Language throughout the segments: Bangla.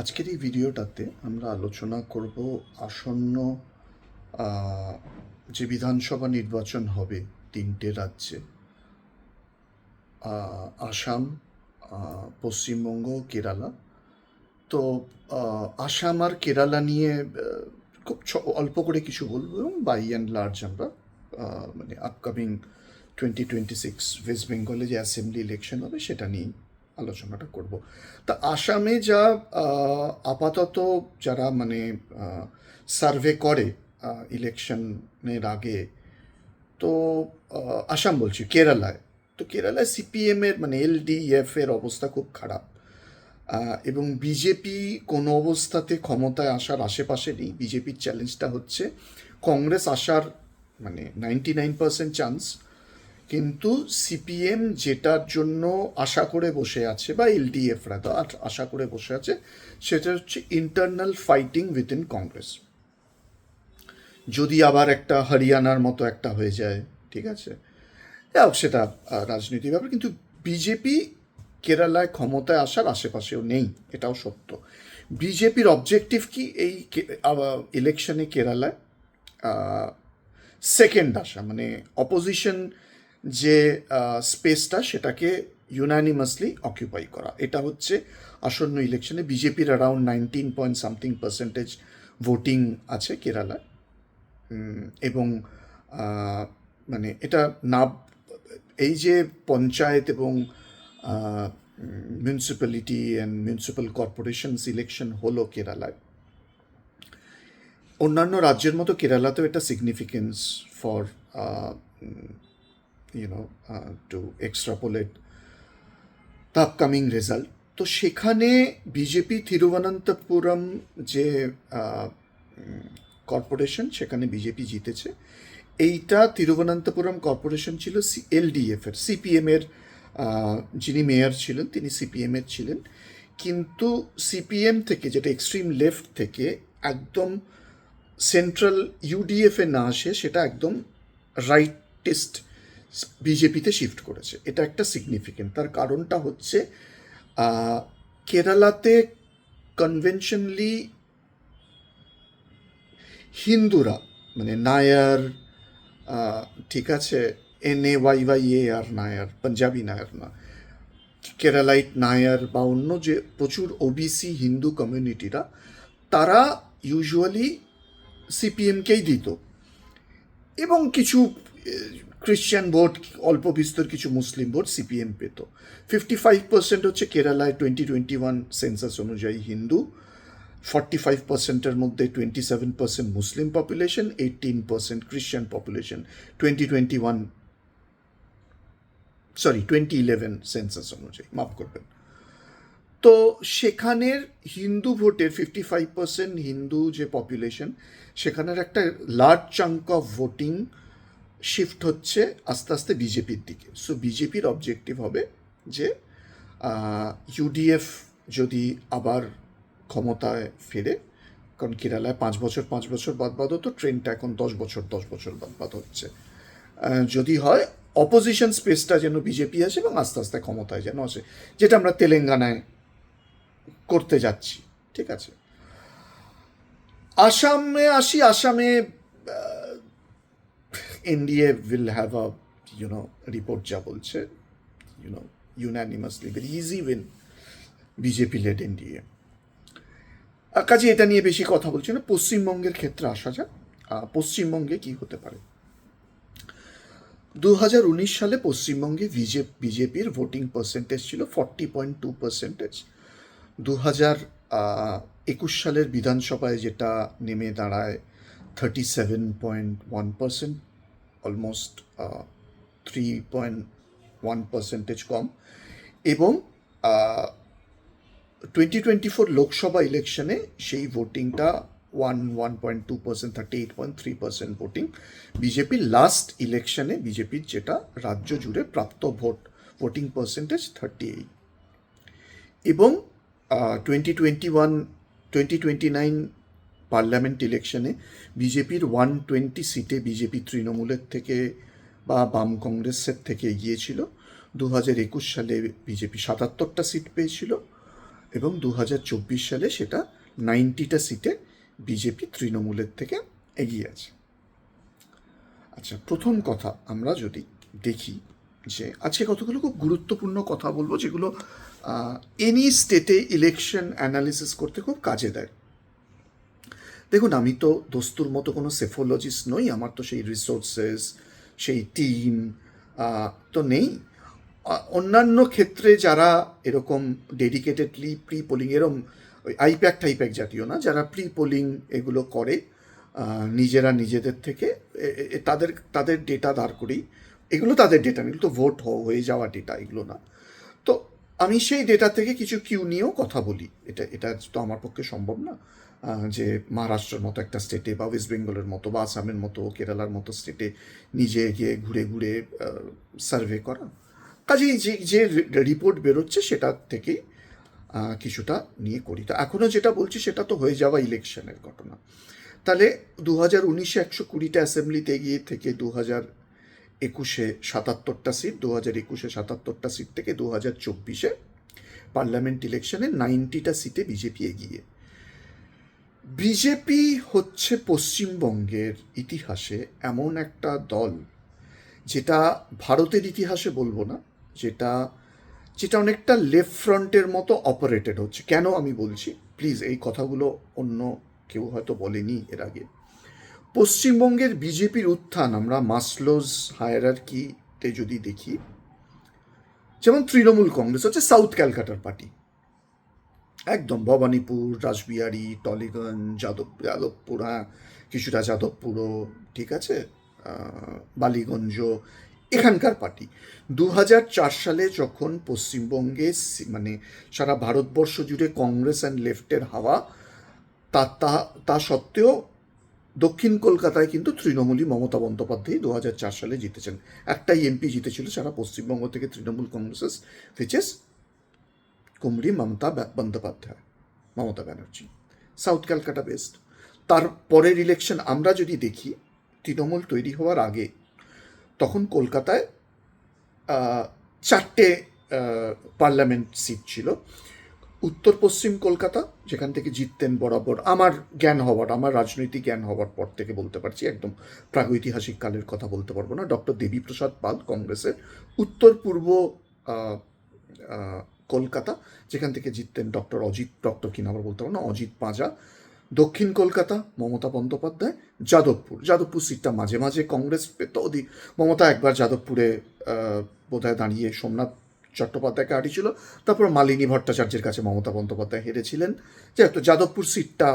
আজকের এই ভিডিওটাতে আমরা আলোচনা করব আসন্ন যে বিধানসভা নির্বাচন হবে তিনটে রাজ্যে। আসাম পশ্চিমবঙ্গ, কেরালা। তো আসাম আর কেরালা নিয়ে খুব অল্প করে কিছু বলব এবং বাই অ্যান্ড লার্জ আমরা মানে upcoming twenty twenty six west বেঙ্গলে যে অ্যাসেম্বলি ইলেকশন হবে সেটা নিয়েই। আলোচনাটা করব। তা আসামে যা আপাতত যারা মানে সার্ভে করে ইলেকশনের আগে, তো আসাম বলছি, কেরালায়। তো কেরালায় সিপিএমের মানে এলডিএফ এর অবস্থা খুব খারাপ। এবং বিজেপি কোনো অবস্থাতে ক্ষমতায় আসার আশেপাশে নেই। বিজেপির চ্যালেঞ্জটা হচ্ছে, কংগ্রেস আসার মানে নাইনটি নাইন পার্সেন্ট চান্স কিন্তু সিপিএম যেটার জন্য আশা করে বসে আছে, বা এলডিএফরা তো আশা করে বসে আছে, সেটা হচ্ছে ইন্টারনাল ফাইটিং উইথিন কংগ্রেস যদি আবার একটা হরিয়ানার মতো একটা হয়ে যায়, ঠিক আছে? যাই সেটা রাজনীতি ব্যাপার, কিন্তু বিজেপি কেরালায় ক্ষমতায় আসার আশেপাশেও নেই, এটাও সত্য। বিজেপির অবজেক্টিভ কি এই ইলেকশনে কেরালায়? সেকেন্ড আসা মানে অপোজিশন যে স্পেসটা সেটাকে ইউনানিমাসলি অকিউপাই করা। এটা হচ্ছে আসন্ন ইলেকশনে বিজেপির around nineteen point something percentage voting আছে কেরালায়। এবং মানে এটা না, এই যে পঞ্চায়েত এবং municipality and municipal corporations election হলো কেরালায়। অন্যান্য রাজ্যের মতো কেরালাতেও এটা significance for you know to extrapolate the upcoming result তো সেখানে বিজেপি থিরুবনন্তপুরম যে কর্পোরেশন সেখানে বিজেপি জিতেছে। এইটা তিরুবনন্তপুরম কর্পোরেশন ছিল সি এলডিএফ এর সিপিএম এর আহ, যিনি মেয়র ছিলেন তিনি সিপিএম এর ছিলেন। কিন্তু সিপিএম থেকে যেটা এক্সট্রিম লেফট থেকে একদম সেন্ট্রাল ইউডিএফ না আসে সেটা একদম রাইটেস্ট বিজেপিতে শিফট করেছে। এটা একটা সিগনিফিকেন্ট তার কারণটা হচ্ছে কেরালাতে কনভেনশনলি হিন্দুরা মানে নায়ার ঠিক আছে N A Y Y A R Nair, Punjabi Nair না, কেরালাইট নায়ার বা অন্য যে প্রচুর ওবিসি হিন্দু কমিউনিটিরা তারা ইউজুয়ালি সিপিএমকেই দিত। এবং কিছু খ্রিশ্চান ভোট অল্প বিস্তর কিছু মুসলিম ভোট সিপিএম পেত। ফিফটি ফাইভ পার্সেন্ট হচ্ছে কেরালায় টোয়েন্টি টোয়েন্টি ওয়ান সেন্সাস অনুযায়ী হিন্দু। ফর্টি ফাইভ পার্সেন্টের মধ্যে twenty seven percent Muslim population eighteen percent Christian population twenty twenty one sorry twenty eleven census অনুযায়ী, মাফ করবেন। তো সেখানের হিন্দু ভোটের ফিফটি ফাইভ পার্সেন্ট হিন্দু যে পপুলেশন সেখানের একটা large chunk of voting shift হচ্ছে আস্তে আস্তে বিজেপির দিকে। সো বিজেপির অবজেক্টিভ হবে যে ইউডিএফ যদি আবার ক্ষমতায় ফেরে, কারণ কেরালায় পাঁচ বছর পাঁচ বছর বাদ বাদ হতো, ট্রেনটা এখন দশ বছর দশ বছর বাদ বাদ হচ্ছে। যদি হয় অপোজিশন স্পেসটা যেন বিজেপি আসে এবং আস্তে আস্তে ক্ষমতায় যেন আসে, যেটা আমরা তেলেঙ্গানায় করতে যাচ্ছি, ঠিক আছে? আসামে আসি, আসামে NDA will have a you know report যা বলছে you know unanimously very easy win BJP led NDA কাজে এটা নিয়ে বেশি কথা বলছি না, পশ্চিমবঙ্গের ক্ষেত্রে আসা যাক। পশ্চিমবঙ্গে কি হতে পারে? দু উনিশ সালে পশ্চিমবঙ্গে বিজেপির ভোটিং পার্সেন্টেজ ছিল ফর্টি পয়েন্ট টু পার্সেন্টেজ দু হাজার একুশ সালের বিধানসভায় যেটা নেমে দাঁড়ায় thirty seven point one percent almost three point one percentage কম। এবং টোয়েন্টি টোয়েন্টি ফোর লোকসভা ইলেকশনে সেই ভোটিংটা one one point two percent thirty eight point three percent voting বিজেপির লাস্ট ইলেকশনে বিজেপির যেটা রাজ্য জুড়ে প্রাপ্ত vote voting percentage thirty eight এবং twenty twenty one twenty twenty nine parliament ইলেকশনে বিজেপির ওয়ান টোয়েন্টি সিটে বিজেপি তৃণমূলের থেকে বা বাম কংগ্রেসের থেকে এগিয়েছিল। দু হাজার একুশ সালে বিজেপি সাতাত্তরটা সিট পেয়েছিল এবং দু হাজার চব্বিশ সালে সেটা নাইনটিটা সিটে বিজেপি তৃণমূলের থেকে এগিয়ে আছে। আচ্ছা প্রথম কথা আমরা যদি দেখি যে আজকে কতগুলো খুব গুরুত্বপূর্ণ কথা বলব যেগুলো এনি স্টেটে ইলেকশন অ্যানালিসিস করতে খুব কাজে দেয়। দেখুন, আমি তো দস্তুর মতো কোনো সেফোলজিস্ট নই, আমার তো সেই রিসোর্সেস, সেই টিম তো নেই। অন্যান্য ক্ষেত্রে যারা এরকম ডেডিকেটেডলি প্রি পোলিং এরম ওই আইপ্যাক টাইপ্যাক জাতীয় না, যারা প্রি পোলিং এগুলো করে নিজেরা নিজেদের থেকে তাদের তাদের ডেটা দাঁড় করেই এগুলো তাদের ডেটা, এগুলো তো ভোট হয়ে যাওয়া ডেটা, এগুলো না। তো আমি সেই ডেটা থেকে কিছু কিউ নিয়েও কথা বলি, এটা এটা তো আমার পক্ষে সম্ভব না। যে মহারাষ্ট্রের মতো একটা স্টেটে বা ওয়েস্ট বেঙ্গলের মতো বা আসামের মতো কেরালার মতো স্টেটে নিজে গিয়ে ঘুরে ঘুরে সার্ভে করা। কাজেই যে যে রিপোর্ট বেরোচ্ছে সেটা থেকেই কিছুটা নিয়ে করি। তো এখনও যেটা বলছি সেটা তো হয়ে যাওয়া ইলেকশনের ঘটনা। তাহলে দু হাজার উনিশে একশো কুড়িটা অ্যাসেম্বলিতে গিয়ে থেকে দু হাজার একুশে সাতাত্তরটা সিট দু হাজার একুশে সাতাত্তরটা সিট থেকে দু হাজার চব্বিশে পার্লামেন্ট ইলেকশনে নাইনটিটা সিটে বিজেপি এগিয়ে বিজেপি হচ্ছে পশ্চিমবঙ্গের ইতিহাসে এমন একটা দল যেটা ভারতের ইতিহাসে বলব না, যেটা যেটা অনেকটা লেফট ফ্রন্টের মতো অপারেটেড হচ্ছে। কেন আমি বলছি? প্লিজ এই কথাগুলো অন্য কেউ হয়তো বলেনি এর আগে। পশ্চিমবঙ্গের বিজেপির উত্থান, আমরা মাসলোজ হায়ারার্কিতে যদি দেখি, যেমন তৃণমূল কংগ্রেস হচ্ছে সাউথ ক্যালকাটার পার্টি একদম ভবানীপুর, রাসবিহারী, টলিগঞ্জ, যাদব যাদবপুর হ্যাঁ কিছুটা যাদবপুরও, ঠিক আছে? বালিগঞ্জ এখানকার পার্টি। দু হাজার চার সালে যখন পশ্চিমবঙ্গে মানে সারা ভারতবর্ষ জুড়ে কংগ্রেস অ্যান্ড লেফটের হাওয়া, তা তা সত্ত্বেও দক্ষিণ কলকাতায় কিন্তু তৃণমূলই মমতা বন্দ্যোপাধ্যায় দু হাজার চার সালে জিতেছেন। একটাই এমপি জিতেছিল সারা পশ্চিমবঙ্গ থেকে তৃণমূল কংগ্রেসেস which কুমড়ি Mamata Bandyopadhyay, Mamata Banerjee, south Calcutta based. তার পরের ইলেকশন আমরা যদি দেখি, তৃণমূল তৈরি হওয়ার আগে, তখন কলকাতায় চারটে পার্লামেন্ট সিট ছিল। উত্তর পশ্চিম কলকাতা, যেখান থেকে জিততেন বরাবর, আমার জ্ঞান হওয়ার, আমার রাজনৈতিক জ্ঞান হওয়ার পর থেকে বলতে পারছি, একদম প্রাগৈতিহাসিক কালের কথা বলতে পারব না, ডক্টর দেবীপ্রসাদ পাল কংগ্রেসের। উত্তর পূর্ব কলকাতা, যেখান থেকে জিততেন ডক্টর অজিত, ডক্টর কিনা আবার বলতে পারব না, অজিত পাঁজা। দক্ষিণ কলকাতা, মমতা বন্দ্যোপাধ্যায়, যাদবপুর। যাদবপুর সিটটা মাঝে মাঝে কংগ্রেস পেত ওদি মমতা একবার যাদবপুরে বোধহয় দাঁড়িয়ে সোমনাথ চট্টোপাধ্যায়কে হারিয়েছিল। তারপর মালিনী ভট্টাচার্যের কাছে মমতা বন্দ্যোপাধ্যায় হেরেছিলেন। যে তো যাদবপুর সিটটা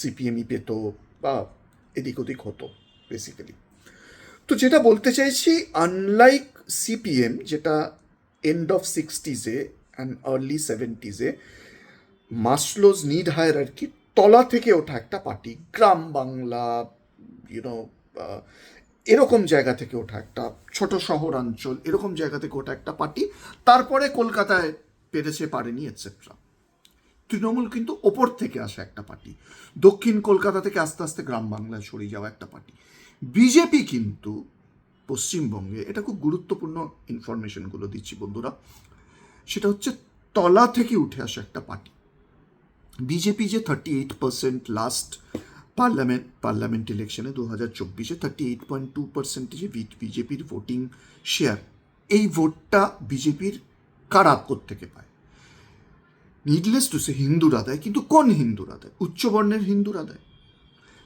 সিপিএমই পেত বা এদিক ওদিক হতো বেসিক্যালি তো যেটা বলতে চাইছি আনলাইক সিপিএম, যেটা এন্ড অফ সিক্সটিজে অ্যান্ড আর্লি সেভেন্টিজে মাসলোজ নিড কি তলা থেকে ওঠা একটা পার্টি, গ্রাম বাংলা ইউনো এরকম জায়গা থেকে ওঠা একটা, ছোট শহরাঞ্চল, এরকম জায়গা থেকে ওঠা একটা পার্টি, তারপরে কলকাতায় পেরেছে পারেনি এটসেট্রা তৃণমূল কিন্তু ওপর থেকে আসা একটা পার্টি, দক্ষিণ কলকাতা থেকে আস্তে আস্তে গ্রাম বাংলায় ছড়িয়ে যাওয়া একটা পার্টি। বিজেপি কিন্তু পশ্চিমবঙ্গে, এটা খুব গুরুত্বপূর্ণ ইনফরমেশনগুলো দিচ্ছি বন্ধুরা। সেটা হচ্ছে তলা থেকে উঠে আসা একটা পার্টি। বিজেপি যে thirty eight percent last parliament parliament ইলেকশনে দু হাজার চব্বিশে থার্টি এইট পয়েন্ট টু পার্সেন্টেজে বিজেপির ভোটিং শেয়ার এই ভোটটা বিজেপির কারা থেকে পায়? নিডলেস টু সে হিন্দুরা দেয়, কিন্তু কোন হিন্দুরা দেয়? উচ্চবর্ণের হিন্দুরা দেয়।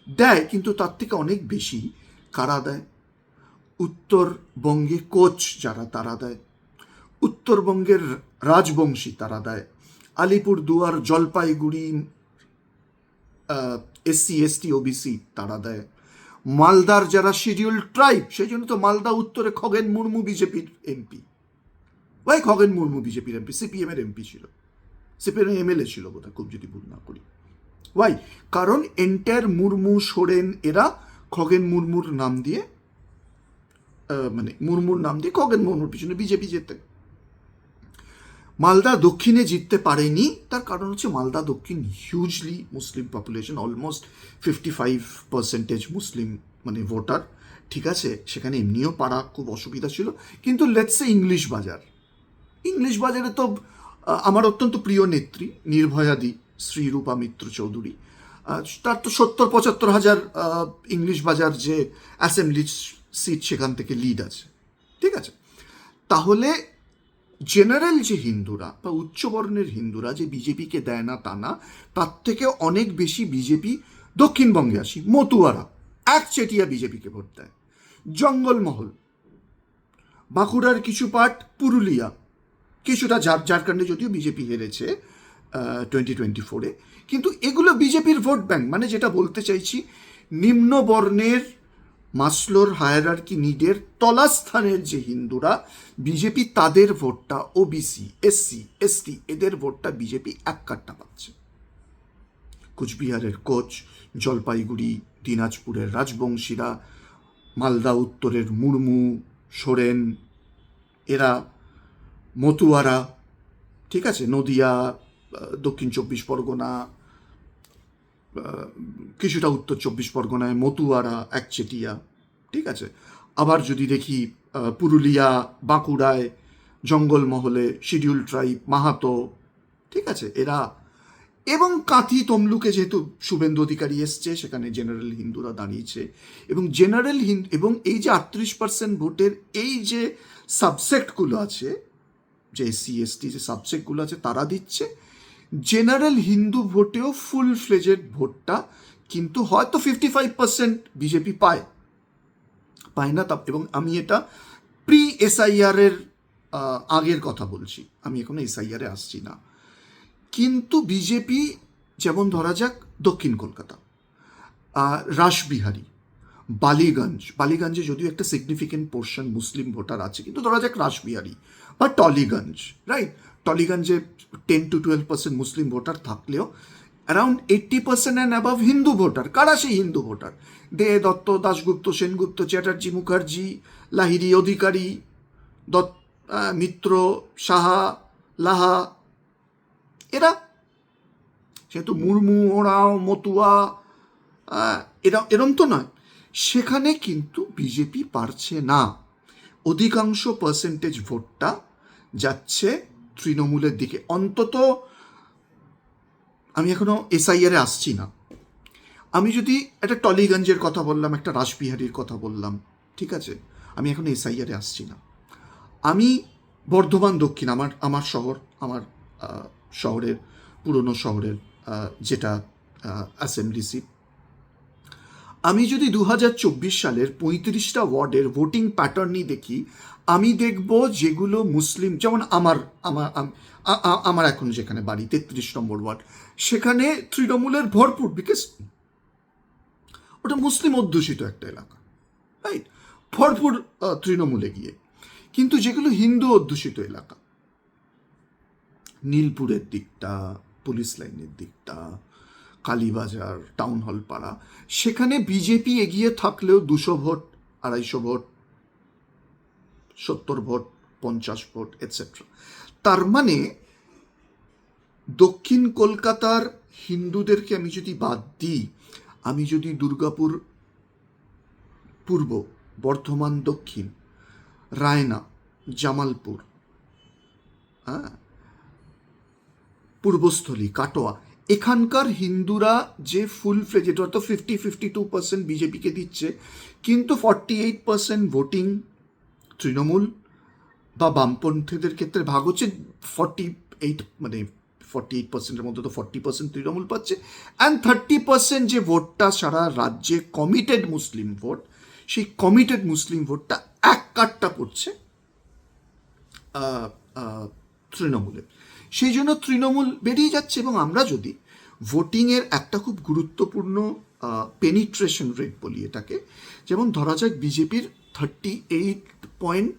দেয়, কিন্তু তার থেকে অনেক বেশি কারা দেয়? উত্তরবঙ্গে কোচ যারা, তারা দেয়। উত্তরবঙ্গের রাজবংশী তারা দেয়। আলিপুর দুয়ার জলপাইগুড়ি এসসি এসটি ওবিসি তারা দেয়। মালদার যারা শিডিউল ট্রাইব, সেই জন্য তো মালদা উত্তরে খগেন মুর্মু বিজেপির এমপি। ওই খগেন মুর্মু বিজেপির এমপি সিপিএম এর এমপি ছিল। সিপিএম এমএলএ ছিল বোধহয়, খুব যদি ভুল না করি। ওয়াই? কারণ এন্টায়ার মুর্মু, সোরেন, এরা খগেন মুর্মুর নাম দিয়ে মানে মুর্মুর নাম দিয়ে খগেন মুর্মুর পিছনে বিজেপি যেতে। মালদা দক্ষিণে জিততে পারেনি, তার কারণ হচ্ছে মালদা দক্ষিণ hugely Muslim population almost fifty five percentage Muslim মানে ভোটার, ঠিক আছে? সেখানে এমনিও পারা খুব অসুবিধা ছিল। কিন্তু লেটসে ইংলিশ বাজার ইংলিশ বাজারে তো আমার অত্যন্ত প্রিয় নেত্রী, নির্ভয়াদি শ্রী রূপা মিত্র চৌধুরী। তার তো সত্তর পঁচাত্তর হাজার ইংলিশ বাজার যে অ্যাসেম্বলি সিট সেখান থেকে লিড আছে। ঠিক আছে? তাহলে জেনারেল যে হিন্দুরা বা উচ্চবর্ণের হিন্দুরা যে বিজেপিকে দেয় না তা না, তার থেকে অনেক বেশি বিজেপি দক্ষিণবঙ্গে আসি। মতুয়ারা একচেটিয়া বিজেপিকে ভোট দেয়। জঙ্গলমহল, বাঁকুড়ার কিছু পার্ট পুরুলিয়া, কিছুটা ঝাড় ঝাড়খণ্ডে যদিও বিজেপি হেরেছে টোয়েন্টি টোয়েন্টি ফোরে কিন্তু এগুলো বিজেপির ভোট ব্যাংক মানে যেটা বলতে চাইছি, নিম্ন বর্ণের মাসলোর হায়ারার্কি নিডের তলাস্থানের যে হিন্দুরা, বিজেপি তাদের ভোটটা ওবিসি এসসি এসটি এদের ভোটটা বিজেপি এক কাট্টা পাচ্ছে। কুচবিহারের কোচ, জলপাইগুড়ি, দিনাজপুরের রাজবংশীরা, মালদা উত্তরের মুর্মু, সোরেন, এরা, মতুয়ারা, ঠিক আছে, নদিয়া দক্ষিণ চব্বিশ পরগনা কিছুটা উত্তর চব্বিশ পরগনায়, মতুয়ারা, একচেটিয়া, ঠিক আছে? আবার যদি দেখি পুরুলিয়া, বাঁকুড়ায়, জঙ্গলমহলে, শিডিউল ট্রাইব, মাহাতো, ঠিক আছে? এরা এবং কাঁথি তমলুকে যেহেতু শুভেন্দু অধিকারী এসছে, সেখানে জেনারেল হিন্দুরা দাঁড়িয়েছে। এবং জেনারেল হিন্দু এবং এই যে আটত্রিশ পার্সেন্ট ভোটের এই যে সাবসেক্টগুলো আছে, যে এসসি, এসটি যে সাবজেক্টগুলো আছে, তারা দিচ্ছে। জেনারেল হিন্দু ভোটেও ফুল ফ্লেজেড ভোটটা কিন্তু হয়তো ফিফটি ফাইভ পার্সেন্ট বিজেপি পায়। পায় না তা এবং আমি এটা প্রি এসআইআর এর আগের কথা বলছি। আমি এখনও এসআইআরে আসছি না। কিন্তু বিজেপি যেমন ধরা যাক দক্ষিণ কলকাতা রাসবিহারী, বালিগঞ্জ, বালিগঞ্জে যদিও একটা সিগনিফিকেন্ট পোর্শন মুসলিম ভোটার আছে, কিন্তু ধরা যাক রাসবিহারী বা Tollygunge right টলিগঞ্জে ten to twelve percent Muslim voter থাকলেও around eighty percent and above Hindu voter কারা সেই হিন্দু ভোটার দে দত্ত, দাশগুপ্ত, সেনগুপ্ত, চ্যাটার্জি মুখার্জি লাহিরি অধিকারী, দত্ত মিত্র, সাহা, লাহা। এরা সেহেতু মুর্মু ওরাও মতুয়া এরা, এরম তো নয়। সেখানে কিন্তু বিজেপি পারছে না। অধিকাংশ পার্সেন্টেজ ভোটটা যাচ্ছে তৃণমূলের দিকে। অন্তত আমি এখনও এসআইআরে আসছি না। আমি যদি একটা টলিগঞ্জের কথা বললাম, একটা রাসবিহারীর কথা বললাম, ঠিক আছে? আমি এখন এসআইআরে আসছি না। আমি বর্ধমান, দক্ষিণ, আমার আমার শহর, আমার শহরের, পুরনো শহরের যেটা অ্যাসেম্বলি সিট আমি যদি দু হাজার চব্বিশ সালের পঁয়ত্রিশটা ওয়ার্ডের ভোটিং প্যাটার্নই দেখি, আমি দেখব যেগুলো মুসলিম, যেমন আমার আমার আমার এখন যেখানে বাড়ি, তেত্রিশ নম্বর ওয়ার্ড, সেখানে তৃণমূলের ভরপুর বিকজ ওটা মুসলিম অধ্যুষিত একটা এলাকা রাইট ভরপুর তৃণমূলে গিয়ে। কিন্তু যেগুলো হিন্দু অধ্যুষিত এলাকা, নীলপুরের দিকটা, পুলিশ লাইনের দিকটা কালীবাজার, টাউন হল পাড়া, সেখানে বিজেপি এগিয়ে থাকলেও দুশো ভোট, আড়াইশো ভোট, সত্তর ভোট, পঞ্চাশ ভোট এটসেট্রা তার মানে দক্ষিণ কলকাতার হিন্দুদেরকে আমি যদি বাদ দিই, আমি যদি দুর্গাপুর পূর্ব, বর্ধমান দক্ষিণ, রায়না, জামালপুর হ্যাঁ পূর্বস্থলী, কাটোয়া এখানকার হিন্দুরা যে ফুল ফ্লেজেড অর্থ ফিফটি ফিফটি টু পার্সেন্ট বিজেপিকে দিচ্ছে কিন্তু forty eight percent voting Trinamool বা বামপন্থীদের ক্ষেত্রে ভাগ হচ্ছে ফর্টি এইট মানে ফর্টি এইট পার্সেন্টের মধ্যে তো ফর্টি পার্সেন্ট তৃণমূল পাচ্ছে অ্যান্ড থার্টি পার্সেন্ট যে ভোটটা সারা রাজ্যে কমিটেড মুসলিম ভোট সেই কমিটেড মুসলিম ভোটটা এক কাটটা পড়ছে আহ, আহ, তৃণমূলে। সেই জন্য তৃণমূল বেরিয়ে যাচ্ছে এবং আমরা যদি ভোটিংয়ের একটা খুব গুরুত্বপূর্ণ পেনিট্রেশন রেট বলি এটাকে, যেমন ধরা যাক বিজেপির thirty eight point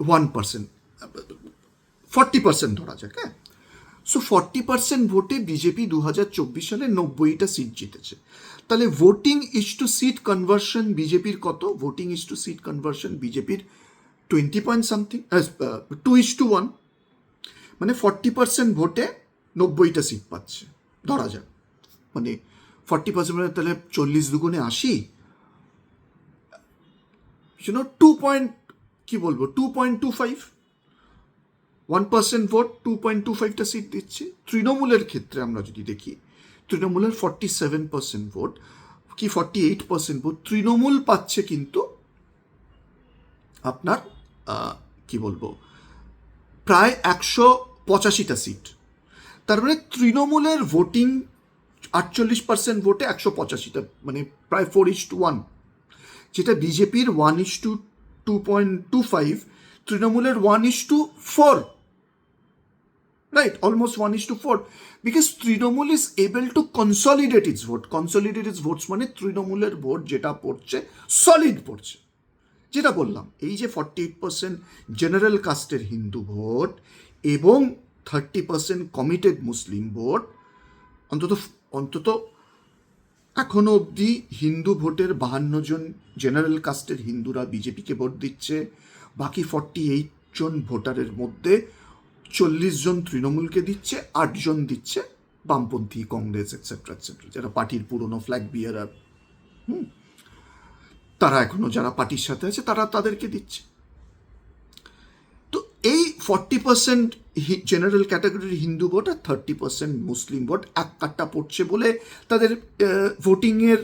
one percent forty percent ধরা যাক হ্যাঁ? সো ফর্টি পার্সেন্ট ভোটে বিজেপি দু হাজার চব্বিশ সালে নব্বইটা সিট জিতেছে। তাহলে voting is to seat conversion বিজেপির কত? Voting is to seat conversion বিজেপির twenty point something two is to one মানে ফর্টি পার্সেন্ট ভোটে নব্বইটা সিট পাচ্ছে, ধরা যাক। মানে ফর্টি পার্সেন্ট মানে তাহলে চল্লিশ দুগুণে আশি ইউনো টু পয়েন্ট কি বলব two point two five one percent vote two point two ফাইভটা seat দিচ্ছে। তৃণমূলের ক্ষেত্রে আমরা যদি দেখি, তৃণমূলের ফর্টি সেভেন পার্সেন্ট ভোট, কি forty eight percent vote, Trinamool পাচ্ছে কিন্তু আপনার কি বলব, প্রায় একশো পঁচাশিটা সিট তার মানে তৃণমূলের ভোটিং আটচল্লিশ পার্সেন্ট ভোটে একশো পঁচাশিটা মানে প্রায় ফোর ইস টু ওয়ান যেটা বিজেপির one is to two point two five তৃণমূলের one is to four right almost one is to four because Trinamool is able to consolidate its vote consolidate its votes মানে তৃণমূলের ভোট যেটা পড়ছে সলিড পড়ছে। যেটা বললাম, এই যে ফর্টি এইট পার্সেন্ট জেনারেল কাস্টের হিন্দু ভোট এবং thirty percent committed Muslim vote অন্তত অন্তত এখনও অবধি হিন্দু ভোটের বাহান্ন জন জেনারেল কাস্টের হিন্দুরা বিজেপিকে ভোট দিচ্ছে, বাকি ফর্টি এইট জন ভোটারের মধ্যে চল্লিশ জন তৃণমূলকে দিচ্ছে আটজন দিচ্ছে বামপন্থী, কংগ্রেস এটসেট্রা এটসেট্রা যারা পার্টির পুরনো ফ্ল্যাগ বিয়ারার হুম? তারা এখনও যারা পার্টির সাথে আছে, তারা তাদেরকে দিচ্ছে। এই ফর্টি পার্সেন্ট জেনারেল ক্যাটাগরির হিন্দু ভোট আর থার্টি পার্সেন্ট মুসলিম ভোট এক কাট্টা পড়ছে বলে তাদের ভোটিংয়ের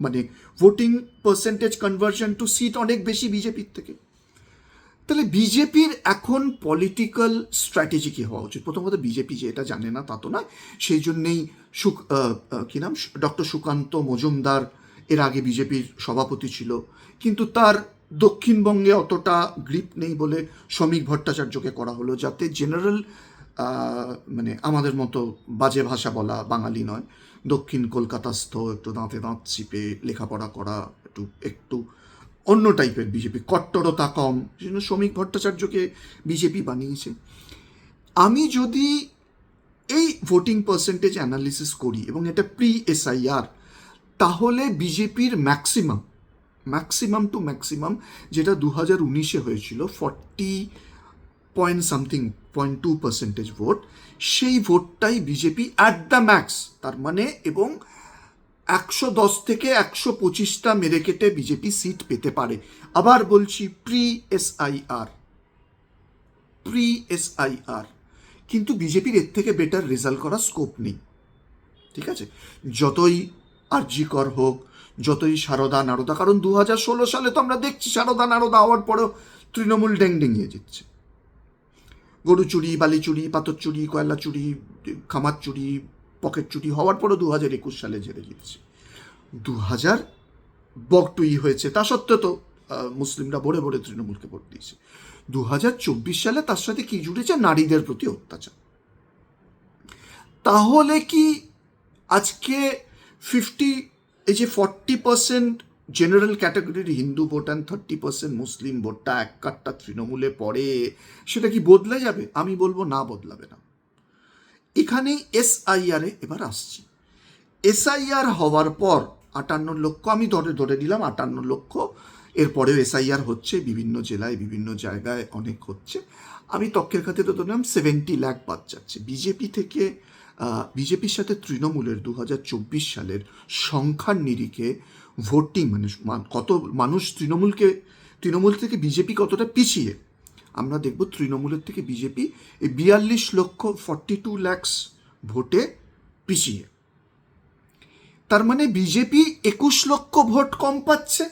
মানে voting percentage conversion to seat অনেক বেশি বিজেপির থেকে। তাহলে বিজেপির এখন পলিটিক্যাল স্ট্র্যাটেজি কী হওয়া উচিত? প্রথমত বিজেপি যে এটা জানে না তা তো নয়। সেই জন্যেই সুক কী নাম? ডক্টর সুকান্ত মজুমদার এর আগে বিজেপির সভাপতি ছিল। কিন্তু তার দক্ষিণবঙ্গে অতটা গ্রিপ নেই বলে শ্রমিক ভট্টাচার্যকে করা হলো, যাতে জেনারেল মানে আমাদের মতো বাজে ভাষা বলা বাঙালি নয়। দক্ষিণ কলকাতাস্থ একটু দাঁতে দাঁত চিপে লেখাপড়া করা, একটু একটু অন্য টাইপের বিজেপি কট্টরতা কম সেজন্য শ্রমিক ভট্টাচার্যকে বিজেপি বানিয়েছে। আমি যদি এই ভোটিং পার্সেন্টেজ অ্যানালিসিস করি এবং এটা প্রি এসআইআর তাহলে বিজেপির ম্যাক্সিমাম ম্যাক্সিমাম টু ম্যাক্সিমাম যেটা দু হাজার উনিশে হয়েছিল forty point something point two percentage vote সেই ভোটটাই বিজেপি অ্যাট দ্য ম্যাক্স তার মানে এবং একশো দশ থেকে একশো পঁচিশটা মেরে কেটে বিজেপি সিট পেতে পারে। আবার বলছি প্রি এসআইআর প্রি এসআইআর কিন্তু বিজেপির এর থেকে বেটার রেজাল্ট করার স্কোপ নেই। ঠিক আছে? যতই আর্যিকর হোক যতই সারদা নারদা, কারণ দু ষোলো সালে তো আমরা দেখছি সারদা নারদা হওয়ার পরেও তৃণমূল ডেং ডেঙিয়ে দিচ্ছে গরু চুরি, বালি চুরি, পাথর চুরি, কয়লা চুরি, খামার চুরি, পকেট চুরি হওয়ার পরেও দু হাজার একুশ সালে জেলে জিতছে দু হাজার বকটুই হয়েছে, তা সত্ত্বেও তো মুসলিমরা ভরে ভরে তৃণমূলকে ভোট দিয়েছে। দু হাজার চব্বিশ সালে তার সাথে কি জুড়েছে? নারীদের প্রতি অত্যাচার। তাহলে কি আজকে ফিফটি এই যে ফর্টি পার্সেন্ট জেনারেল ক্যাটাগরির Hindu vote and thirty percent Muslim ভোটটা এক কাটটা তৃণমূলে পড়ে, সেটা কি বদলে যাবে? আমি বলব না, বদলাবে না। এখানেই এসআইআরে এবার আসছি। এসআইআর হওয়ার পর আটান্ন লক্ষ, আমি ধরে ধরে দিলাম আটান্ন লক্ষ, এরপরেও এসআইআর হচ্ছে, বিভিন্ন জেলায়, বিভিন্ন জায়গায় অনেক হচ্ছে। আমি তক্কের খাতে তো ধরলাম সেভেন্টি লাখ বাদ যাচ্ছে। বিজেপি থেকে বিজেপির সাথে তৃণমূলের দু হাজার চব্বিশ সালের সংখ্যার নিরিখে ভোটিং মানে মান- কত মানুষ তৃণমূলকে, তৃণমূল থেকে বিজেপি কতটা পিছিয়ে? আমরা দেখব তৃণমূলের থেকে বিজেপি এই বিয়াল্লিশ লক্ষ ফর্টি টু ল্যাক্স ভোটে পিছিয়ে। তার মানে বিজেপি একুশ লক্ষ ভোট কম পাচ্ছে?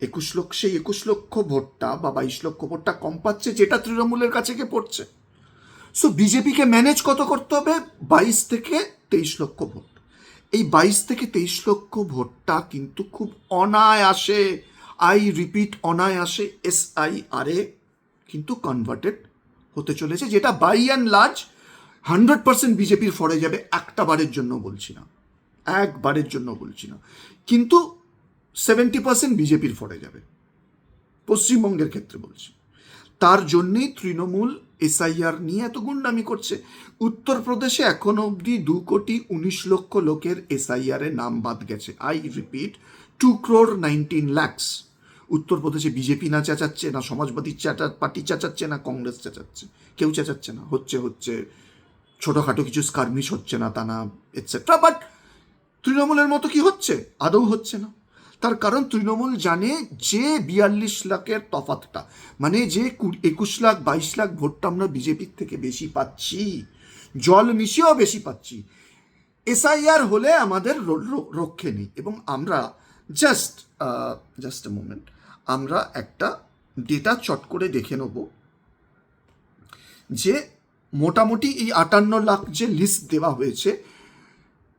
একুশ লক্ষ, সেই একুশ লক্ষ ভোটটা বা বাইশ লক্ষ ভোটটা কম পাচ্ছে যেটা তৃণমূলের কাছে গিয়ে পড়ছে। সো বিজেপিকে ম্যানেজ কত করতে হবে? বাইশ থেকে তেইশ লক্ষ ভোট। এই বাইশ থেকে তেইশ লক্ষ ভোটটা কিন্তু খুব অনায়াসে আই রিপিট অনায়াসে এস আই আর এ কিন্তু কনভার্টেড হতে চলেছে, যেটা by and large hundred percent বিজেপির ফরে যাবে একটা বারের জন্য বলছি না। একবারের জন্য বলছি না। কিন্তু সেভেন্টি পার্সেন্ট বিজেপির ফরে যাবে। পশ্চিমবঙ্গের ক্ষেত্রে বলছি। তার জন্যেই তৃণমূল এসআইআর নিয়ে এত গুন্ডামি করছে। উত্তরপ্রদেশে এখনও অবধি দু কোটি উনিশ লক্ষ লোকের এসআইআর নাম বাদ গেছে। I repeat, two crore nineteen lakhs. উত্তরপ্রদেশে বিজেপি না চেঁচাচ্ছে, না সমাজবাদী চাচা পার্টি চেঁচাচ্ছে, না কংগ্রেস চেঁচাচ্ছে। কেউ চেঁচাচ্ছে না, হচ্ছে হচ্ছে। ছোটোখাটো কিছু স্কার্মিশ হচ্ছে না তা না এটসেট্রা বাট তৃণমূলের মতো কি হচ্ছে? আদৌ হচ্ছে না। তার কারণ তৃণমূল জানে যে বিয়াল্লিশ লাখের তফাতটা মানে যে একুশ লাখ, বাইশ লাখ ভোটটা আমরা বিজেপির থেকে বেশি পাচ্ছি, জল মিশিয়েও বেশি পাচ্ছি। এসআইআর হলে আমাদের রক্ষে নেই এবং আমরা জাস্ট জাস্ট এ মোমেন্ট আমরা একটা ডেটা চট করে দেখে নেব যে মোটামুটি এই আটান্ন লাখ যে লিস্ট দেওয়া হয়েছে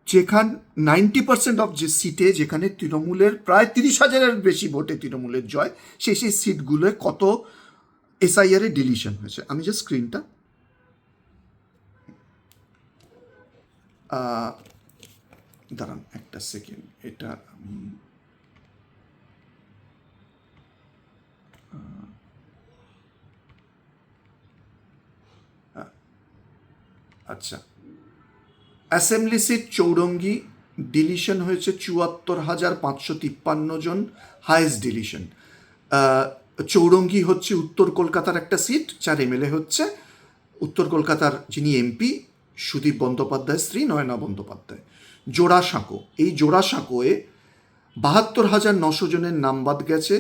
যেখান নাইনটি পার্সেন্ট অফ যে সিটে যেখানে তৃণমূলের প্রায় তিরিশ হাজারের বেশি ভোটে তৃণমূলের জয়, সেই সেই সিটগুলোয় কত এসআইআর ডিলিশন হয়েছে? আমি যে স্ক্রিনটা দাঁড়ান একটা সেকেন্ড এটা আচ্ছা। অ্যাসেম্বলি সিট চৌরঙ্গি ডিলিশন হয়েছে চুয়াত্তর হাজার পাঁচশো তিপ্পান্ন জন হায়েস্ট ডিলিশন চৌরঙ্গি হচ্ছে উত্তর কলকাতার একটা সিট যার এমএলএ হচ্ছে। উত্তর কলকাতার যিনি এমপি, সুদীপ বন্দ্যোপাধ্যায় স্ত্রী নয়না বন্দ্যোপাধ্যায়। জোড়াসাঁকো, এই জোড়াসাঁকোয়ে বাহাত্তর হাজার নশো জনের নাম বাদ গেছে।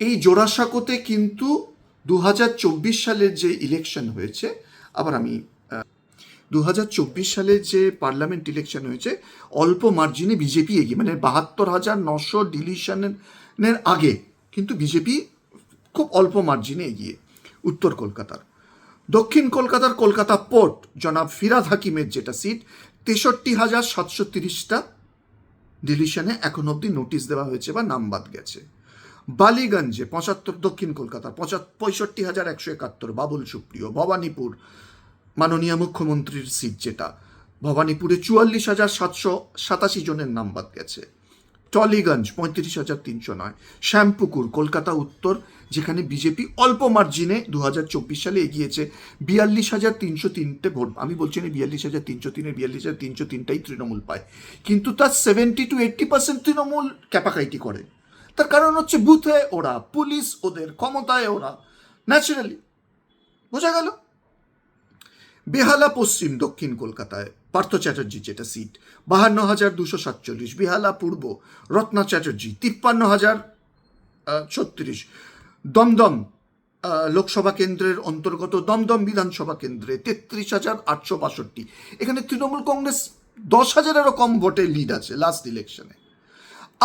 এই জোড়াসাঁকোতে কিন্তু দু হাজার চব্বিশ সালের যে ইলেকশন হয়েছে, আবার আমি দু হাজার চব্বিশ সালে যে পার্লামেন্ট ইলেকশন হয়েছে, অল্প মার্জিনে বিজেপি এগিয়ে মানে বাহাত্তর হাজার নশো ডিলিশনের আগে কিন্তু বিজেপি খুব অল্প মার্জিনে এগিয়ে, উত্তর কলকাতার। দক্ষিণ কলকাতার কলকাতা পোর্ট জনাব ফিরাদ হাকিমের যেটা সিট তেষট্টি হাজার সাতশো তিরিশটা ডিলিশনে এখন অবধি নোটিশ দেওয়া হয়েছে বা নাম বাদ গেছে। বালিগঞ্জে পঁচাত্তর, দক্ষিণ কলকাতা পঁচাত্তর পঁয়ষট্টি হাজার একশো একাত্তর, বাবুল সুপ্রিয়, ভবানীপুর মাননীয় মুখ্যমন্ত্রীর সিট যেটা। ভবানীপুরে চুয়াল্লিশ হাজার সাতশো সাতাশি জনের নাম বাদ গেছে। টলিগঞ্জ পঁয়ত্রিশ হাজার তিনশো নয়। শ্যামপুকুর, কলকাতা উত্তর, যেখানে বিজেপি অল্প মার্জিনে দু হাজার চব্বিশ সালে এগিয়েছে। বিয়াল্লিশ হাজার তিনশো তিনটে ভোট। আমি বলছি না বিয়াল্লিশ হাজার তিনশো তিনের বিয়াল্লিশ হাজার তিনশো তিনটাই তৃণমূল পায়। কিন্তু তার seventy to eighty percent Trinamool capacity করে। তার কারণ হচ্ছে বুথে ওরা, পুলিশ ওদের, ক্ষমতায় ওরা ন্যাচারালি বোঝা গেল? বেহালা পশ্চিম দক্ষিণ কলকাতায়, পার্থ চ্যাটার্জি যেটা সিট বাহান্ন হাজার দুশো সাতচল্লিশ, বেহালা পূর্ব, রত্না চ্যাটার্জি তিপ্পান্ন হাজার ছত্রিশ। দমদম লোকসভা কেন্দ্রের অন্তর্গত দমদম বিধানসভা কেন্দ্রে তেত্রিশ হাজার আটশো বাষট্টি। এখানে তৃণমূল কংগ্রেস দশ হাজারেরও কম ভোটে লিড আছে লাস্ট ইলেকশনে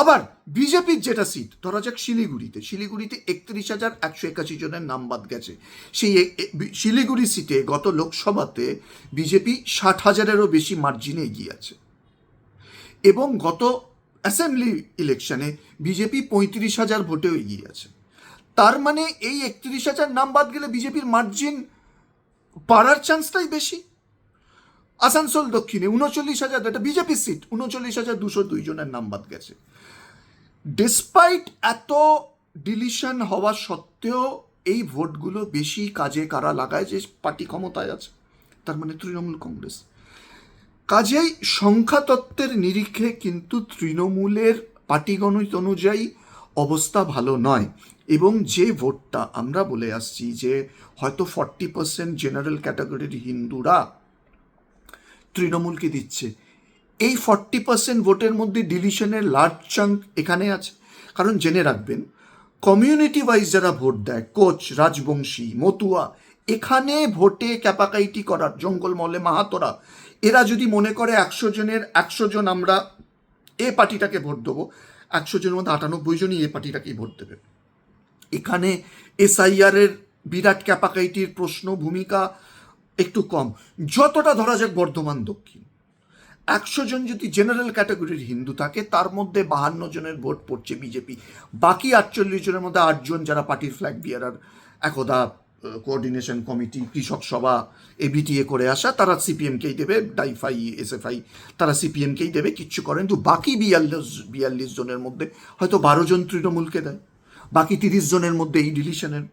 আবার, বিজেপির যেটা সিট ধরা যাক শিলিগুড়িতে। শিলিগুড়িতে একত্রিশ হাজার একশো একাশি জনের নাম বাদ গেছে। সেই শিলিগুড়ি সিটে গত লোকসভাতে বিজেপি ষাট হাজারেরও বেশি মার্জিনে এগিয়ে আছে। এবং গত অ্যাসেম্বলি ইলেকশনে বিজেপি পঁয়ত্রিশ হাজার ভোটেও এগিয়ে আছে। তার মানে এই একত্রিশ হাজার নাম বাদ গেলে বিজেপির মার্জিন পাড়ার চান্সটাই বেশি। আসানসোল দক্ষিণে উনচল্লিশ হাজার, এটা বিজেপি সিট উনচল্লিশ হাজার দুশো দুই জনের নাম বাদ গেছে। ডিসপাইট এত ডিলিশন হওয়া সত্ত্বেও এই ভোটগুলো বেশি কাজে কারা লাগায় যে পার্টি ক্ষমতায় আছে? তার মানে তৃণমূল কংগ্রেস। কাজেই সংখ্যাতত্ত্বের নিরিখে কিন্তু তৃণমূলের পাটিগণিত অনুযায়ী অবস্থা ভালো নয়। এবং যে ভোটটা আমরা বলে আসছি যে হয়তো ফর্টি পার্সেন্ট জেনারেল ক্যাটাগরির হিন্দুরা তৃণমূলকে দিচ্ছে। এই ফর্টি পার্সেন্ট ভোটের মধ্যে ডিলিশনের লার্জ চাঙ্ক এখানে আছে। কারণ জেনে রাখবেন কমিউনিটি ওয়াইজ যারা ভোট দেয়, কোচ, রাজবংশী, মতুয়া, এখানে ভোটে ক্যাপাকাইটি করার জঙ্গলমহলে মাহাতোরা, এরা যদি মনে করে একশো জনের একশো জন আমরা এ পার্টিটাকে ভোট দেবো, একশো জনের মধ্যে আটানব্বই জনই এ পার্টিটাকেই ভোট দেবে। এখানে এসআইআরের বিরাট ক্যাপাকাইটির প্রশ্ন, ভূমিকা একটু কম। যতটা ধরা যাক বর্ধমান, দক্ষিণ। একশো জন যদি জেনারেল ক্যাটাগরির হিন্দু থাকে, তার মধ্যে বাহান্ন জনের ভোট পড়ছে বিজেপি। বাকি আটচল্লিশ জনের মধ্যে আটজন যারা পার্টির ফ্ল্যাগ বিয়ারার একদা কোঅর্ডিনেশন কমিটি কৃষক সভা এবিটিএ করে আসা, তারা সিপিএমকেই দেবে ডাইফাই এসএফআই তারা সিপিএমকেই দেবে, কিচ্ছু করেন। কিন্তু বাকি বিয়াল্লিশ বিয়াল্লিশ জনের মধ্যে হয়তো বারো জন তৃণমূলকে দেয়। বাকি তিরিশ জনের মধ্যে এই ডিলিশনের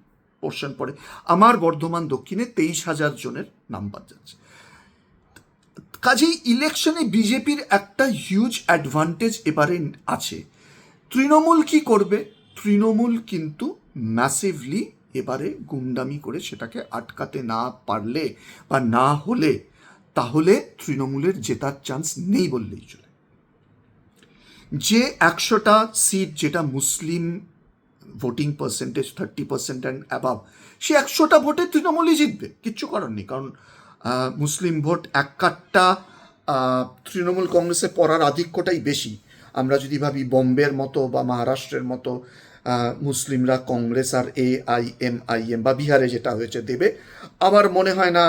পোর্শন পড়ে আমার বর্ধমান দক্ষিণে তেইশ হাজার জনের নাম্বার যাচ্ছে। কাজেই ইলেকশনে বিজেপির একটা হিউজ অ্যাডভান্টেজ এবারে আছে। তৃণমূল কি করবে? তৃণমূল কিন্তু ম্যাসিভলি এবারে গুন্ডামি করে সেটাকে আটকাতে না পারলে বা না হলে, তাহলে তৃণমূলের জেতার চান্স নেই বললেই চলে। যে একশোটা সিট যেটা Muslim voting percentage thirty percent and above সে একশোটা ভোটে তৃণমূলই জিতবে, কিচ্ছু করার নেই। কারণ মুসলিম ভোট এক কাটটা তৃণমূল কংগ্রেসে পড়ার আধিক্যটাই বেশি। আমরা যদি ভাবি বোম্বের মতো বা মহারাষ্ট্রের মতো মুসলিমরা কংগ্রেস আর A I M I M বা বিহারে যেটা হয়েছে দেবে, আমার মনে হয় না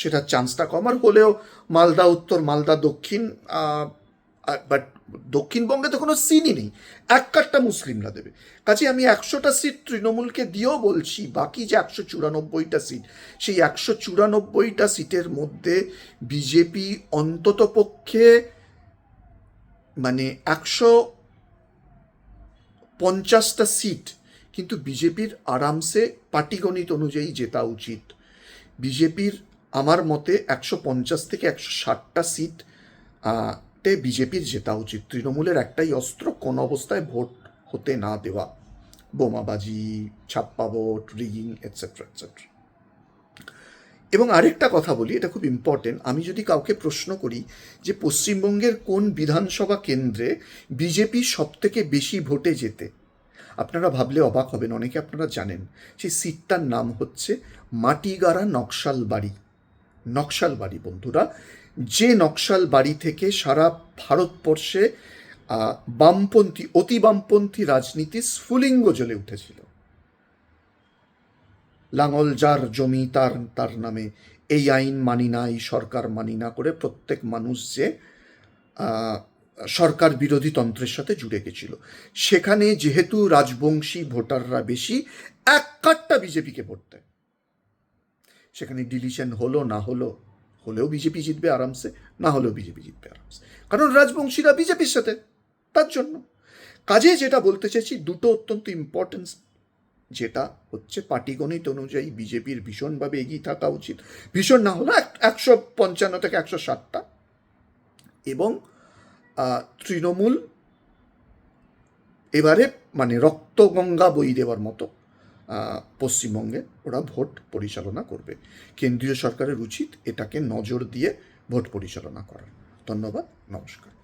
সেটার চান্সটা কম। আর হলেও মালদা উত্তর, মালদা দক্ষিণ বাট দক্ষিণবঙ্গে তো কোনো সিনই নেই। এক কাটটা মুসলিমরা দেবে। কাজে আমি একশোটা সিট তৃণমূলকে দিয়েও বলছি, বাকি যে একশো চুরানব্বইটা সিট, সেই একশো চুরানব্বইটা সিটের মধ্যে বিজেপি অন্তত পক্ষে মানে একশো পঞ্চাশটা সিট, কিন্তু বিজেপির আরামসে পাটিগণিত অনুযায়ী জেতা উচিত। বিজেপির আমার মতে একশো পঞ্চাশ থেকে একশো ষাটটা সিট তে বিজেপির জেতা উচিত। তৃণমূলের একটাই অস্ত্র কোন অবস্থায় ভোট হতে না দেওয়া। বোমাবাজি, ছাপ্পা ভোট, রিগিং এটসেট্রা এটসেট্রা এবং আরেকটা কথা বলি, এটা খুব ইম্পর্টেন্ট আমি যদি কাউকে প্রশ্ন করি যে পশ্চিমবঙ্গের কোন বিধানসভা কেন্দ্রে বিজেপি সব থেকে বেশি ভোটে যেতে আপনারা ভাবলে অবাক হবেন, অনেকে আপনারা জানেন, সেই সিটটার নাম হচ্ছে মাটিগাড়া নকশাল বাড়ি নকশাল বাড়ি বন্ধুরা। যে নকশাল বাড়ি থেকে সারা ভারতবর্ষে বামপন্থী, অতি বামপন্থী রাজনীতি স্ফুলিঙ্গ জ্বলে উঠেছিল। লাঙল যার জমি তার তার নামে এই আইন মানি না, এই সরকার মানি না করে প্রত্যেক মানুষ যে সরকার বিরোধী তন্ত্রের সাথে জুড়ে গেছিল। সেখানে যেহেতু রাজবংশী ভোটাররা বেশি, এক কাটটা বিজেপিকে ভোট দেয়। সেখানে ডিলিশন হলো, না হলো হলেও বিজেপি জিতবে আরামসে, না হলেও বিজেপি জিতবে আরামসে। কারণ রাজবংশীরা বিজেপির সাথে, তার জন্য। কাজে যেটা বলতে চাইছি, দুটো অত্যন্ত ইম্পর্টেন্স যেটা হচ্ছে পাটিগণিত অনুযায়ী বিজেপির ভীষণভাবে এগিয়ে থাকা উচিত। ভীষণ না হলো এক- একশো পঞ্চান্ন থেকে একশো ষাটটা। এবং তৃণমূল, এবারে মানে রক্তগঙ্গা বই দেওয়ার মতো পশ্চিমবঙ্গে ওরা ভোট পরিচালনা করবে। কেন্দ্রীয় সরকারের উচিত এটাকে নজর দিয়ে ভোট পরিচালনা করা ধন্যবাদ, নমস্কার।